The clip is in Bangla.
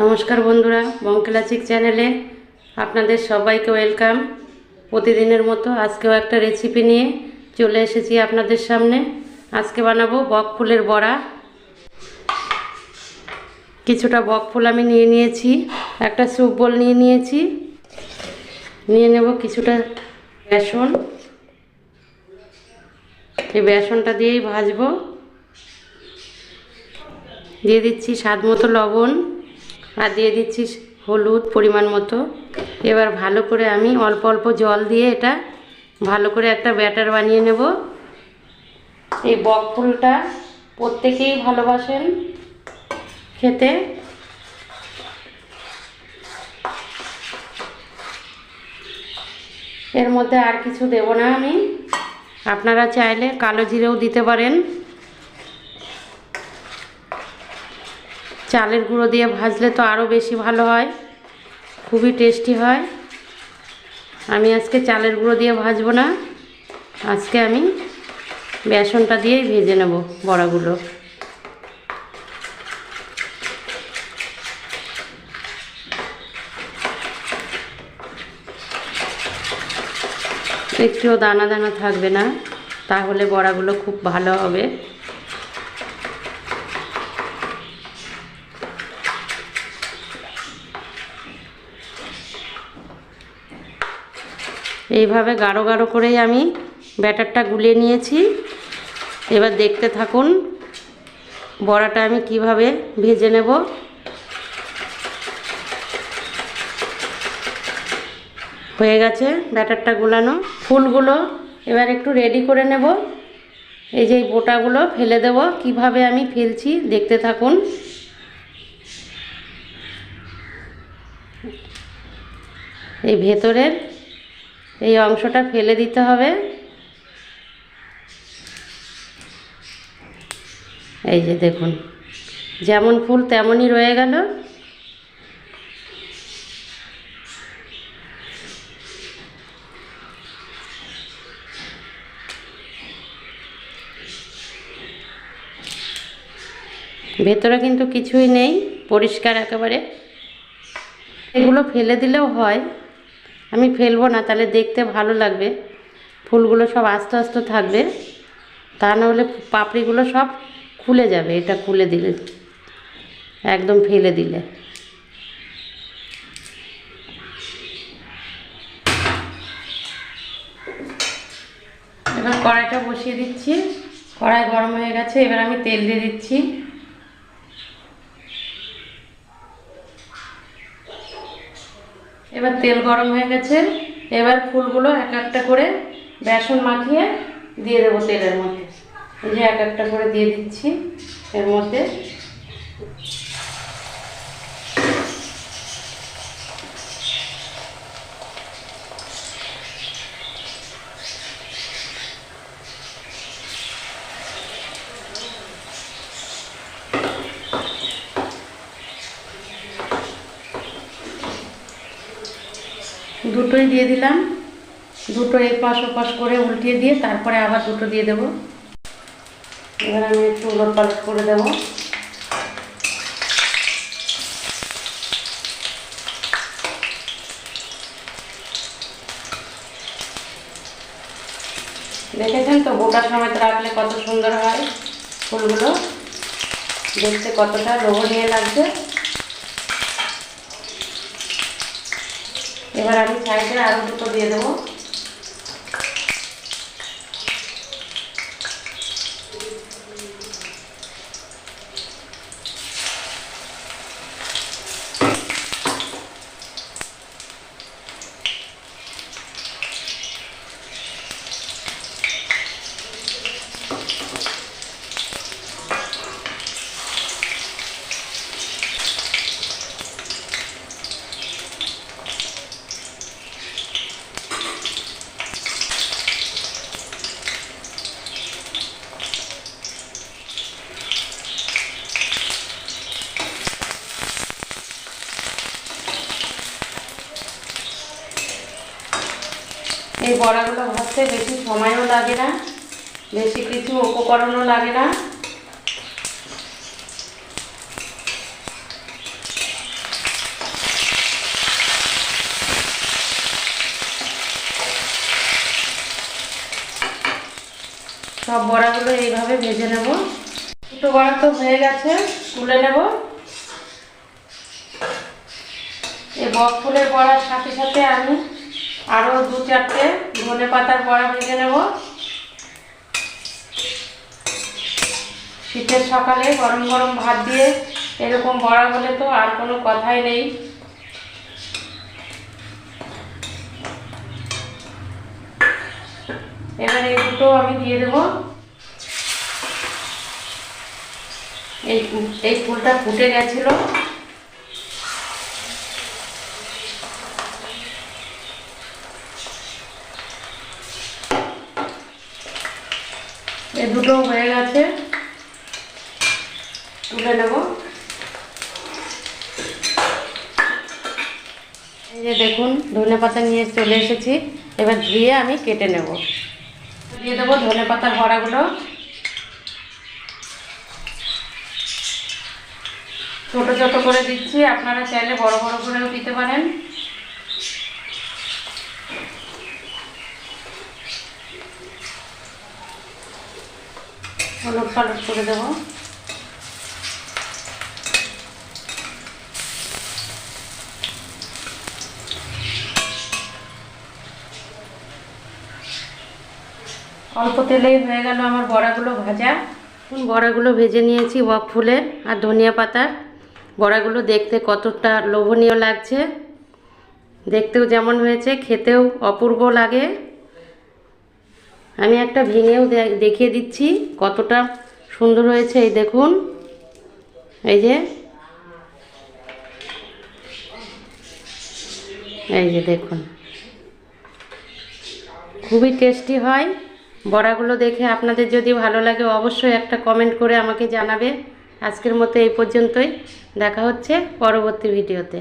নমস্কার বন্ধুরা বঙ্কেলাচিক চ্যানেলে আপনাদের সবাইকে ওয়েলকাম। প্রতিদিনের মতো আজকেও একটা রেসিপি নিয়ে চলে এসেছি আপনাদের সামনে। আজকে বানাবো বক ফুলের বড়া। কিছুটা বক ফুল আমি নিয়ে নিয়েছি, একটা স্যুপ বোল নিয়ে নিয়েছি। নিয়ে নেব কিছুটা বেসন। এই বেসনটা দিয়েই ভাজবো। দিয়ে দিচ্ছি স্বাদ মতো লবণ। আর দিয়ে দিচ্ছি হলুদ পরিমাণ মতো। এবার ভালো করে আমি অল্প অল্প জল দিয়ে এটা ভালো করে একটা ব্যাটার বানিয়ে নেব। এই বক ফুলটা প্রত্যেকেই ভালোবাসেন খেতে। এর মধ্যে আর কিছু দেব না আমি। আপনারা চাইলে কালো জিরেও দিতে পারেন। চালের গুঁড়ো দিয়ে ভাজলে তো আরও বেশি ভালো হয়। খুবই টেস্টি হয়। আমি আজকে চালের গুঁড়ো দিয়ে ভাজবো না। আজকে আমি বেসনটা দিয়েই ভেজে নেব বড়াগুলো। একটুও দানা দানা থাকবে না, তাহলে বড়াগুলো খুব ভালো হবে। এইভাবে গাঢ় গাঢ় করেই আমি ব্যাটারটা গুলিয়ে নিয়েছি। এবার দেখতে থাকুন বড়াটা আমি কীভাবে ভেজে নেব। হয়ে গেছে ব্যাটারটা গুলানো। ফুলগুলো এবার একটু রেডি করে নেব। এই যে বোটাগুলো ফেলে দেব। কীভাবে আমি ফেলছি দেখতে থাকুন। এই ভেতরের এই অংশটা ফেলে দিতে হবে। এই যে দেখুন, যেমন ফুল তেমনই রয়ে গেল। ভেতরে কিন্তু কিছুই নেই, পরিষ্কার একেবারে। এগুলো ফেলে দিলেও হয়। আমি ফেলব না, তাহলে দেখতে ভালো লাগবে। ফুলগুলো সব আস্তে আস্তে থাকবে। তা নাহলে পাপড়িগুলো সব খুলে যাবে, এটা খুলে দিলে। একদম ফেলে দিলে। এবার কড়াইটা বসিয়ে দিচ্ছি। কড়াই গরম হয়ে গেছে, এবার আমি তেল দিয়ে দিচ্ছি। এবার তেল গরম হয়ে গেছে। এবার ফুলগুলো এক একটা করে বেসন মাখিয়ে দিয়ে দেবো তেলের মধ্যে। এই যে এক একটা করে দিয়ে দিচ্ছি এর মধ্যে। দুটোই দিয়ে দিলাম। দুটো এই পাশ ওপাশ করে উল্টিয়ে দিয়ে তারপরে আবার দুটো দিয়ে দেব। এবার আমি একটু উলট পালট করে দেব। দেখেছেন তো, গোটা সমেত রাখলে কত সুন্দর হয় ফুলগুলো? দেখতে কতটা লোভনীয় লাগছে। এবার আমি সাইডে আরও দুটো দিয়ে দেবো এই বড়াগুলো ভাজতে বেশি সময়ও লাগে না, বেশি কিছু উপকরণও লাগে না। সব বড়াগুলো এইভাবে ভেজে নেব। দুটো বড়া তো হয়ে গেছে, তুলে নেব। এই বক ফুলের বড়ার সাথে সাথে আমি আরও দু চারটে ধনে পাতার বড়া ভেজে নেব। শীতের সকালে গরম গরম ভাত দিয়ে এরকম বড়া হলে তো আর কোনো কথাই নেই। এবার এই দুটো আমি দিয়ে দেবো। এই এই ফুলটা ফুটে গেছিল। দুটো হয়ে গেছে। তুলে নেব। এই যে দেখুন, ধনে পাতা নিয়ে চলে এসেছি। এবার ধুয়ে আমি কেটে নেব। দিয়ে দেবো ধনে পাতার বড়াগুলো। ছোট ছোট করে দিচ্ছি। আপনারা চাইলে বড় বড় করেও দিতে পারেন। হলুদ পালট করে দেবো। অল্প তেলেই হয়ে গেল আমার বড়াগুলো ভাজা। বড়াগুলো ভেজে নিয়েছি বক ফুলের আর ধনিয়া পাতার বড়াগুলো দেখতে কতটা লোভনীয় লাগছে। দেখতেও যেমন হয়েছে, খেতেও অপূর্ব লাগে। আমি একটা ভেঙেও দেখিয়ে দিচ্ছি কতটা সুন্দর হয়েছে, এই দেখুন। এই যে। এই যে দেখুন। খুবই টেস্টি হয়। বড়াগুলো দেখে আপনাদের যদি ভালো লাগে অবশ্যই একটা কমেন্ট করে আমাকে জানাবে আজকের মতো এই পর্যন্তই। দেখা হচ্ছে পরবর্তী ভিডিওতে।